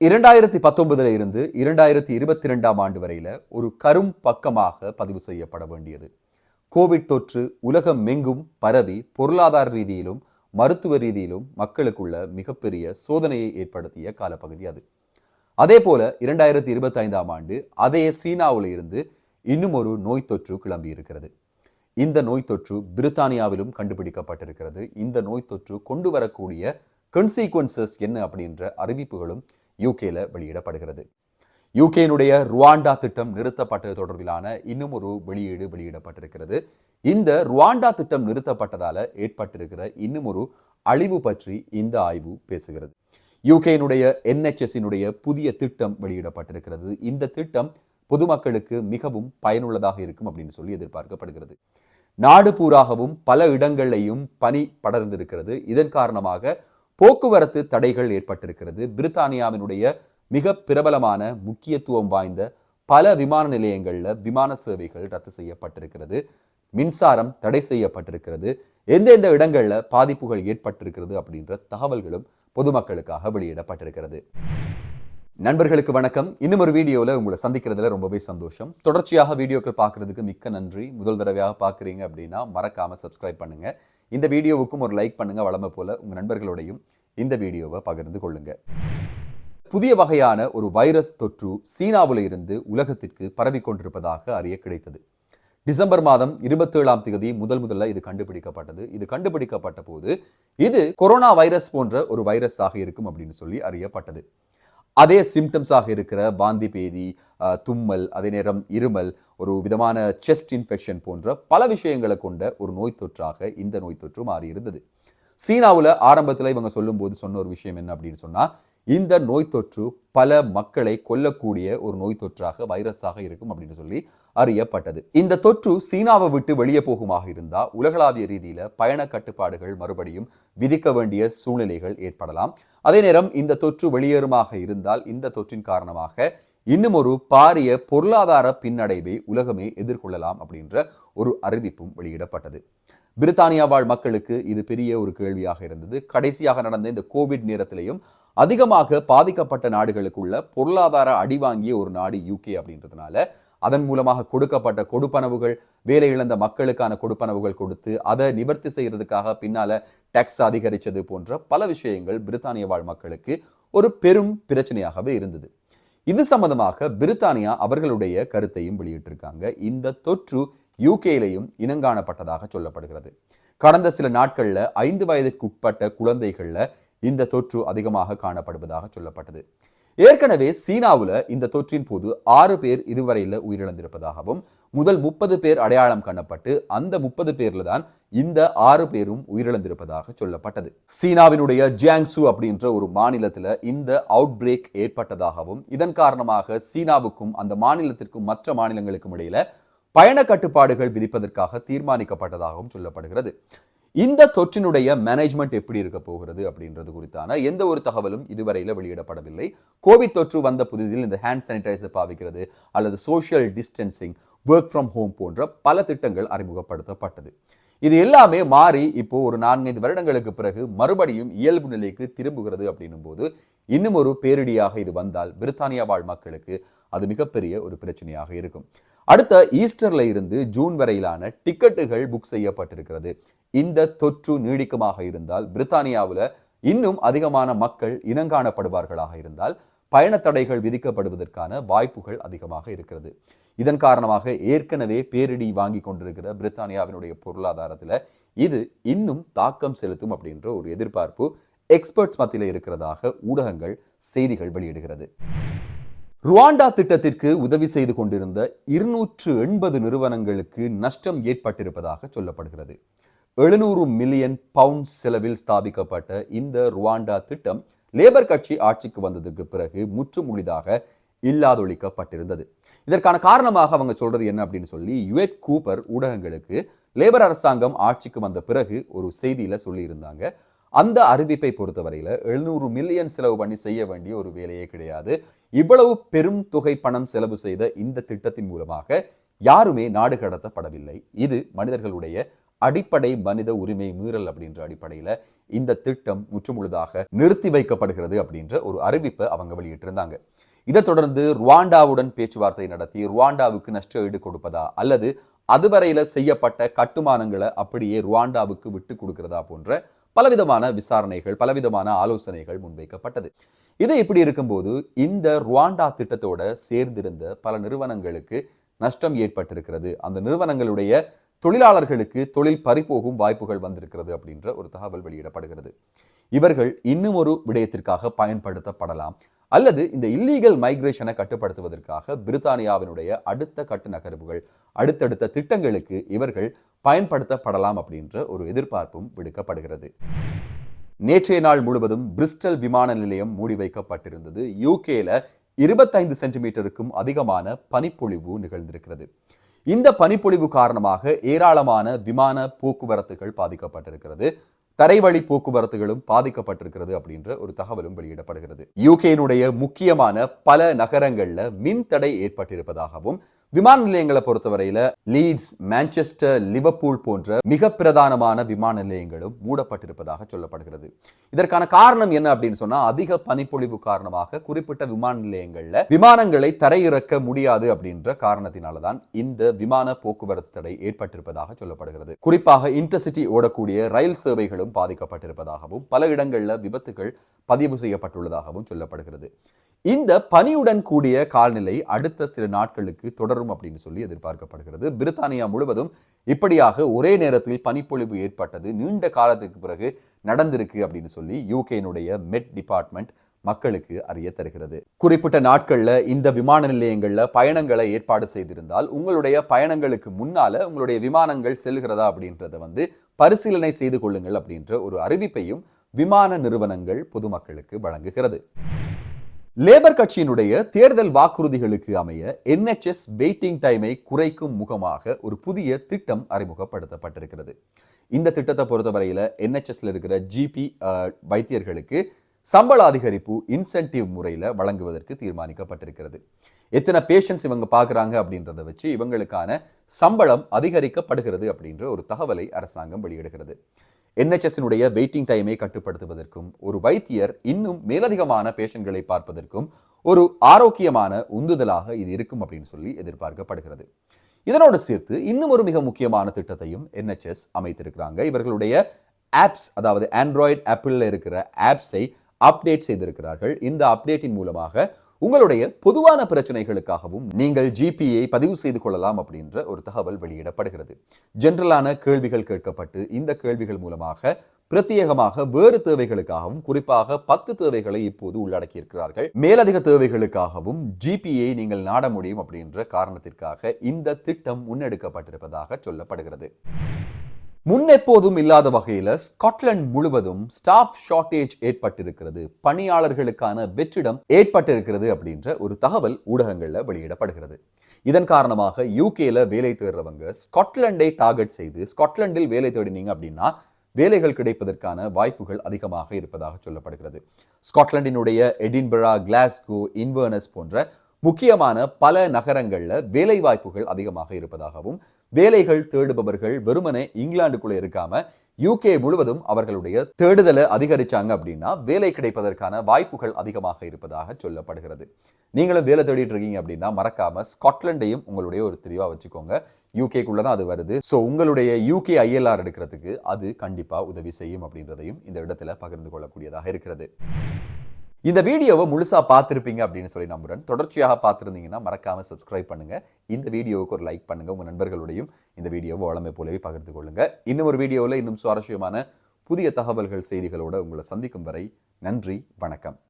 இரண்டாயிரத்தி பத்தொன்பதுல இருந்து இரண்டாயிரத்தி இருபத்தி ரெண்டாம் ஆண்டு வரையில ஒரு கரும் பக்கமாக பதிவு செய்யப்பட வேண்டியது. கோவிட் தொற்று உலகம் மெங்கும் பரவி பொருளாதார ரீதியிலும் மருத்துவ ரீதியிலும் மக்களுக்குள்ள மிகப்பெரிய சோதனையை ஏற்படுத்திய காலப்பகுதி அது. அதே போல இரண்டாயிரத்தி இருபத்தி ஐந்தாம் ஆண்டு அதே சீனாவில் இருந்து இன்னும் ஒரு நோய் தொற்று கிளம்பி இருக்கிறது. இந்த நோய் தொற்று பிரித்தானியாவிலும் கண்டுபிடிக்கப்பட்டிருக்கிறது. இந்த நோய் தொற்று கொண்டு வரக்கூடிய கன்சீக்வன்சஸ் என்ன அப்படின்ற அறிவிப்புகளும் யூகேல வெளியிடப்படுகிறது. யூகேனுடைய ருவாண்டா திட்டம் நிறுத்தப்பட்டது தொடர்பிலான இன்னும் ஒரு வெளியீடு வெளியிடப்பட்டிருக்கிறது. இந்த ருவாண்டா திட்டம் நிறுத்தப்பட்டதால் ஏற்பட்டிருக்கிற இன்னும் ஒரு அழிவு பற்றி இந்த ஆய்வு பேசுகிறது. யூகேனுடைய என்ஹெச்எஸ்ஸினுடைய புதிய திட்டம் வெளியிடப்பட்டிருக்கிறது. இந்த திட்டம் பொதுமக்களுக்கு மிகவும் பயனுள்ளதாக இருக்கும் அப்படின்னு சொல்லி எதிர்பார்க்கப்படுகிறது. நாடு பூராகவும் பல இடங்களையும் பனி படர்ந்திருக்கிறது. இதன் காரணமாக போக்குவரத்து தடைகள் ஏற்பட்டிருக்கிறது. பிரித்தானியாவினுடைய மிக பிரபலமான முக்கியத்துவம் வாய்ந்த பல விமான நிலையங்கள்ல விமான சேவைகள் ரத்து செய்யப்பட்டிருக்கிறது. மின்சாரம் தடை செய்யப்பட்டிருக்கிறது. எந்தெந்த இடங்கள்ல பாதிப்புகள் ஏற்பட்டிருக்கிறது அப்படின்ற தகவல்களும் பொதுமக்களுக்காக வெளியிடப்பட்டிருக்கிறது. நண்பர்களுக்கு வணக்கம். இன்னும் ஒரு வீடியோவில் உங்களை சந்திக்கிறதுல ரொம்பவே சந்தோஷம். தொடர்ச்சியாக வீடியோக்கள் பார்க்கறதுக்கு மிக்க நன்றி. முதல் தடவையாக பார்க்குறீங்க அப்படின்னா மறக்காமல் சப்ஸ்கிரைப் பண்ணுங்க. இந்த வீடியோவுக்கும் ஒரு லைக் பண்ணுங்க வளமை போல உங்கள் நண்பர்களோடையும் இந்த வீடியோவை பகிர்ந்து கொள்ளுங்க. புதிய வகையான ஒரு வைரஸ் தொற்று சீனாவில் இருந்து உலகத்திற்கு பரவிக்கொண்டிருப்பதாக அறிய கிடைத்தது. டிசம்பர் மாதம் இருபத்தேழாம் தேதி முதல் முதல்ல இது கண்டுபிடிக்கப்பட்டது. இது கண்டுபிடிக்கப்பட்ட போது இது கொரோனா வைரஸ் போன்ற ஒரு வைரஸாக இருக்கும் அப்படின்னு சொல்லி அறியப்பட்டது. அதே சிம்டம்ஸாக இருக்கிற வாந்தி பேதி தும்மல் அதே நேரம் இருமல் ஒரு விதமான செஸ்ட் இன்ஃபெக்ஷன் போன்ற பல விஷயங்களை கொண்ட ஒரு நோய் தொற்றாக இந்த நோய் தொற்று மாறி இருந்தது சீனாவில் ஆரம்பத்தில் இவங்க சொல்லும்போது சொன்ன ஒரு விஷயம் என்ன அப்படின்னு சொன்னா இந்த நோய் தொற்று பல மக்களை கொல்லக்கூடிய ஒரு நோய் தொற்றாக வைரஸாக இருக்கும் அப்படின்னு சொல்லி அறியப்பட்டது. இந்த தொற்று சீனாவை விட்டு வெளியே போகுமாக இருந்தால் உலகளாவிய ரீதியில பயண கட்டுப்பாடுகள் மறுபடியும் விதிக்க வேண்டிய சூழ்நிலைகள் ஏற்படலாம். அதே நேரம் இந்த தொற்று வெளியேறுமாக இருந்தால் இந்த தொற்றின் காரணமாக இன்னும் ஒரு பாரிய பொருளாதார பின்னடைவை உலகமே எதிர்கொள்ளலாம் அப்படின்ற ஒரு அறிவிப்பும் வெளியிடப்பட்டது. பிரித்தானியா வாழ் மக்களுக்கு இது பெரிய ஒரு கேள்வியாக இருந்தது. கடைசியாக நடந்த இந்த கோவிட் நேரத்திலையும் அதிகமாக பாதிக்கப்பட்ட நாடுகளுக்குள்ள பொருளாதார அடி வாங்கிய ஒரு நாடு யூகே அப்படின்றதுனால அதன் மூலமாக கொடுக்கப்பட்ட கொடுப்பனவுகள் வேலை இழந்த மக்களுக்கான கொடுப்பனவுகள் கொடுத்து அதை நிவர்த்தி செய்யறதுக்காக பின்னால டேக்ஸ் அதிகரிச்சது போன்ற பல விஷயங்கள் பிரித்தானிய வாழ் மக்களுக்கு ஒரு பெரும் பிரச்சனையாகவே இருந்தது. இது சம்பந்தமாக பிரித்தானியா அவர்களுடைய கருத்தையும் வெளியிட்டிருக்காங்க. இந்த தொற்று யூகேலையும் இனங்காணப்பட்டதாக சொல்லப்படுகிறது. கடந்த சில நாட்களில் ஐந்து வயதுக்குட்பட்ட குழந்தைகளில் இந்த தொற்று அதிகமாக காணப்படுவதாக சொல்லப்பட்டது. ஏற்கனவே சீனாவுல இந்த தொற்றின் போது ஆறு பேர் இதுவரையில் உயிரிழந்திருப்பதாகவும் முதல் முப்பது பேர் அடையாளம் காணப்பட்டு அந்த முப்பது பேர்ல தான் இந்த ஆறு பேரும் உயிரிழந்திருப்பதாக சொல்லப்பட்டது. சீனாவினுடைய ஜியாங்சு அப்படின்ற ஒரு மாநிலத்தில் இந்த அவுட் பிரேக் ஏற்பட்டதாகவும் இதன் காரணமாக சீனாவுக்கும் அந்த மாநிலத்திற்கும் மற்ற மாநிலங்களுக்கும் இடையில பயண கட்டுப்பாடுகள் விதிப்பதற்காக தீர்மானிக்கப்பட்டதாகவும் சொல்லப்படுகிறது. இந்த தொற்றினுடைய மேனேஜ்மெண்ட் எப்படி இருக்க போகிறது அப்படின்றது குறித்தான எந்த ஒரு தகவலும் இதுவரையில் வெளியிடப்படவில்லை. கோவிட் தொற்று வந்த புதிதில் இந்த ஹேண்ட் சானிடைசர் பாவிக்கிறது அல்லது social distancing work from home போன்ற பல திட்டங்கள் அறிமுகப்படுத்தப்பட்டது. இது எல்லாமே மாறி இப்போ ஒரு நான்கைந்து வருடங்களுக்கு பிறகு மறுபடியும் இயல்பு நிலைக்கு திரும்புகிறது அப்படின்னும் போது இன்னும் ஒரு பேரிடியாக இது வந்தால் பிரித்தானியா வாழ் மக்களுக்கு அது மிகப்பெரிய ஒரு பிரச்சனையாக இருக்கும். அடுத்த ஈஸ்டர்ல இருந்து ஜூன் வரையிலான டிக்கெட்டுகள் புக் செய்யப்பட்டிருக்கிறது. இந்த தொற்று நீடிக்கமாக இருந்தால் பிரித்தானியாவில் இன்னும் அதிகமான மக்கள் இனங்காணப்படுவார்களாக இருந்தால் பயண தடைகள் விதிக்கப்படுவதற்கான வாய்ப்புகள் அதிகமாக இருக்கிறது. இதன் காரணமாக ஏற்கனவே பேரிடி வாங்கி கொண்டிருக்கிற பிரித்தானியாவினுடைய பொருளாதாரத்தில் இது இன்னும் தாக்கம் செலுத்தும் அப்படின்ற ஒரு எதிர்பார்ப்பு எக்ஸ்பர்ட்ஸ் மத்தியில் இருக்கிறதாக ஊடகங்கள் செய்திகள் வெளியிடுகிறது. ருவாண்டா திட்டத்திற்கு உதவி செய்து கொண்டிருந்த இருநூற்று எண்பது நிறுவனங்களுக்கு நஷ்டம் ஏற்பட்டிருப்பதாக சொல்லப்படுகிறது. எழுநூறு மில்லியன் பவுண்ட் செலவில் ஸ்தாபிக்கப்பட்ட இந்த ருவாண்டா திட்டம் லேபர் கட்சி ஆட்சிக்கு வந்ததற்கு பிறகு முற்றுமுழுதாக இல்லாதொழிக்கப்பட்டிருந்தது. இதற்கான காரணமாக அவங்க சொல்றது என்ன அப்படின்னு சொல்லி யுஎட் கூப்பர் ஊடகங்களுக்கு லேபர் அரசாங்கம் ஆட்சிக்கு வந்த பிறகு ஒரு செய்தியில சொல்லியிருந்தாங்க. அந்த அறிவிப்பை பொறுத்தவரையில் எழுநூறு மில்லியன் செலவு பண்ணி செய்ய வேண்டிய ஒரு வேலையே கிடையாது. இவ்வளவு பெரும் தொகை பணம் செலவு செய்த இந்த திட்டத்தின் மூலமாக யாருமே நாடு கடத்தப்படவில்லை. இது மனிதர்களுடைய அடிப்படை மனித உரிமை மீறல் அப்படின்ற அடிப்படையில் இந்த திட்டம் முற்றுமுழுதாக நிறுத்தி வைக்கப்படுகிறது அப்படின்ற ஒரு அறிவிப்பை அவங்க வெளியிட்டிருந்தாங்க. இதைத் தொடர்ந்து ருவாண்டாவுடன் பேச்சுவார்த்தை நடத்தி ருவாண்டாவுக்கு நஷ்ட ஈடு கொடுப்பதா அல்லது அதுவரையில் செய்யப்பட்ட கட்டுமானங்களை அப்படியே ருவாண்டாவுக்கு விட்டு கொடுக்கிறதா போன்ற பலவிதமான விசாரணைகள் பலவிதமான ஆலோசனைகள் முன்வைக்கப்பட்டது. இது இப்படி இருக்கும்போது இந்த ருவாண்டா திட்டத்தோட சேர்ந்திருந்த பல நிறுவனங்களுக்கு நஷ்டம் ஏற்பட்டிருக்கிறது. அந்த நிறுவனங்களுடைய தொழிலாளர்களுக்கு தொழில் பறிபோகும் வாய்ப்புகள் வந்திருக்கிறது அப்படின்ற ஒரு தகவல் வெளியிடப்படுகிறது. இவர்கள் இன்னும் ஒரு விடயத்திற்காக பயன்படுத்தப்படலாம். அல்லது இந்த இல்லீகல் மைக்ரேஷனை கட்டுப்படுத்துவதற்காக பிரித்தானியாவினுடைய அடுத்த கட்டு நகர்வுகள் அடுத்தடுத்த திட்டங்களுக்கு இவர்கள் பயன்படுத்தப்படலாம் அப்படின்ற ஒரு எதிர்பார்ப்பும் விடுக்கப்படுகிறது. நேற்றைய நாள் முழுவதும் பிரிஸ்டல் விமான நிலையம் மூடி வைக்கப்பட்டிருந்தது. யூகேல இருபத்தைந்து சென்டிமீட்டருக்கும் அதிகமான பனிப்பொழிவு நிகழ்ந்திருக்கிறது. இந்த பனிப்பொழிவு காரணமாக ஏராளமான விமான போக்குவரத்துகள் பாதிக்கப்பட்டிருக்கிறது. தரைவழி போக்குவரத்துகளும் பாதிக்கப்பட்டிருக்கிறது அப்படின்ற ஒரு தகவலும் வெளியிடப்படுகிறது. யூகேனுடைய முக்கியமான பல நகரங்களில் மின் தடை ஏற்பட்டிருப்பதாகவும் விமான நிலையங்களை பொறுத்தவரையில லீட்ஸ் மான்செஸ்டர் லிவர்பூல் போன்ற மிக பிரதானமான விமான நிலையங்களும் மூடப்பட்டிருப்பதாக சொல்லப்படுகிறது. இதற்கான காரணம் என்ன அப்படின்னு சொன்னா அதிக பனிப்பொழிவு காரணமாக குறிப்பிட்ட விமான நிலையங்கள்ல விமானங்களை தரையிறக்க முடியாது அப்படின்ற காரணத்தினாலதான் இந்த விமான போக்குவரத்து தடை ஏற்பட்டிருப்பதாக சொல்லப்படுகிறது. குறிப்பாக இன்டர்சிட்டி ஓடக்கூடிய ரயில் சேவைகளும் பாதிக்கப்பட்டிருப்பதாகவும் பல இடங்கள்ல விபத்துகள் பதிவு செய்யப்பட்டுள்ளதாகவும் சொல்லப்படுகிறது. இந்த பனியுடன் கூடிய கால்நிலை அடுத்த சில நாட்களுக்கு தொடரும் அப்படின்னு சொல்லி எதிர்பார்க்கப்படுகிறது. பிரித்தானியா முழுவதும் இப்படியாக ஒரே நேரத்தில் பனிப்பொழிவு ஏற்பட்டது. நீண்ட காலத்துக்கு பிறகு நடந்திருக்கு அப்படின்னு சொல்லி யூகேனுடைய மெட் டிபார்ட்மெண்ட் மக்களுக்கு அறிய தருகிறது. குறிப்பிட்ட நாட்களில் இந்த விமான நிலையங்களில் பயணங்களை ஏற்பாடு செய்திருந்தால் உங்களுடைய பயணங்களுக்கு முன்னால உங்களுடைய விமானங்கள் செல்கிறதா அப்படின்றத வந்து பரிசீலனை செய்து கொள்ளுங்கள் அப்படின்ற ஒரு அறிவிப்பையும் விமான நிறுவனங்கள் பொதுமக்களுக்கு வழங்குகிறது. லேபர் கட்சியினுடைய தேர்தல் வாக்குறுதிகளுக்கு அமைய என்எச்எஸ் வெயிட்டிங் டைமை குறைக்கும் முகமாக ஒரு புதிய திட்டம் அறிமுகப்படுத்தப்பட்டிருக்கிறது. இந்த திட்டத்தை பொறுத்தவரையில் என்எச்எஸ்ல இருக்கிற ஜிபி வைத்தியர்களுக்கு சம்பள அதிகரிப்பு இன்சென்டிவ் முறையில் வழங்குவதற்கு தீர்மானிக்கப்பட்டிருக்கிறது. எத்தனை பேஷன்ஸ் இவங்க பார்க்குறாங்க அப்படின்றத வச்சு இவங்களுக்கான சம்பளம் அதிகரிக்கப்படுகிறது அப்படின்ற ஒரு தகவலை அரசாங்கம் வெளியிடுகிறது. என்ஹெச்எஸ்னுடைய வெயிட்டிங் டைமை கட்டுப்படுத்துவதற்கும் ஒரு வைத்தியர் இன்னும் மேலதிகமான பேஷண்ட்களை பார்ப்பதற்கும் ஒரு ஆரோக்கியமான உந்துதலாக இது இருக்கும் அப்படின்னு சொல்லி எதிர்பார்க்கப்படுகிறது. இதனோடு சேர்த்து இன்னும் ஒரு மிக முக்கியமான திட்டத்தையும் என்ஹெச்எஸ் அமைத்திருக்கிறாங்க. இவர்களுடைய ஆப்ஸ் அதாவது ஆண்ட்ராய்டு ஆப்பிளில் இருக்கிற ஆப்ஸை அப்டேட் செய்திருக்கிறார்கள். இந்த அப்டேட்டின் மூலமாக உங்களுடைய பொதுவான பிரச்சனைகளுக்காகவும் நீங்கள் ஜிபியை பதிவு செய்து கொள்ளலாம் அப்படின்ற ஒரு தகவல் வெளியிடப்படுகிறது. ஜென்ரலான கேள்விகள் கேட்கப்பட்டு இந்த கேள்விகள் மூலமாக பிரத்யேகமாக வேறு தேவைகளுக்காகவும் குறிப்பாக பத்து தேவைகளை இப்போது உள்ளடக்கியிருக்கிறார்கள். மேலதிக தேவைகளுக்காகவும் ஜிபியை நீங்கள் நாட முடியும் அப்படின்ற காரணத்திற்காக இந்த திட்டம் முன்னெடுக்கப்பட்டிருப்பதாக சொல்லப்படுகிறது. முன்னெப்போதும் இல்லாத வகையில் ஸ்காட்லாந்து முழுவதும் ஸ்டாஃப் ஷார்டேஜ் ஏற்பட்டிருக்கிறது. பணியாளர்களுக்கான வெற்றிடம் ஏற்பட்டிருக்கிறது அப்படின்ற ஒரு தகவல் ஊடகங்களில் வெளியிடப்படுகிறது. இதன் காரணமாக யூகேல வேலை தேடுறவங்க ஸ்காட்லாண்டை டார்கெட் செய்து ஸ்காட்லாண்டில் வேலை தேடினீங்க அப்படின்னா வேலைகள் கிடைப்பதற்கான வாய்ப்புகள் அதிகமாக இருப்பதாக சொல்லப்படுகிறது. ஸ்காட்லாண்டினுடைய எடின்பரா கிளாஸ்கோ இன்வர்னஸ் போன்ற முக்கியமான பல நகரங்களில் வேலை வாய்ப்புகள் அதிகமாக இருப்பதாகவும் வேலைகள் தேடுபவர்கள் வெறுமனே இங்கிலாந்துக்குள்ளே இருக்காம யூகே முழுவதும் அவர்களுடைய தேடுதலை அதிகரிச்சாங்க அப்படின்னா வேலை கிடைப்பதற்கான வாய்ப்புகள் அதிகமாக இருப்பதாக சொல்லப்படுகிறது. நீங்களும் வேலை தேடிட்டு இருக்கீங்க அப்படின்னா மறக்காம ஸ்காட்லாண்டையும் உங்களுடைய ஒரு தெரிவா வச்சுக்கோங்க. யூகேக்குள்ள தான் அது வருது. ஸோ உங்களுடைய யூகே ஐஎல்ஆர் எடுக்கிறதுக்கு அது கண்டிப்பாக உதவி செய்யும் அப்படின்றதையும் இந்த இடத்துல பகிர்ந்து கொள்ளக்கூடியதாக இருக்கிறது. இந்த வீடியோவை முழுசாக பார்த்துருப்பீங்க அப்படின்னு சொல்லி நம்புகிறேன் தொடர்ச்சியாக பார்த்துருந்தீங்கன்னா மறக்காமல் சப்ஸ்கிரைப் பண்ணுங்கள் இந்த வீடியோவுக்கு ஒரு லைக் பண்ணுங்கள் உங்கள் நண்பர்களுடையும் இந்த வீடியோவை வளமை போலவே பகிர்ந்து கொள்ளுங்கள் இன்னும் ஒரு வீடியோவில் இன்னும் சுவாரஸ்யமான புதிய தகவல்கள் செய்திகளோடு உங்களை சந்திக்கும் வரை நன்றி வணக்கம்.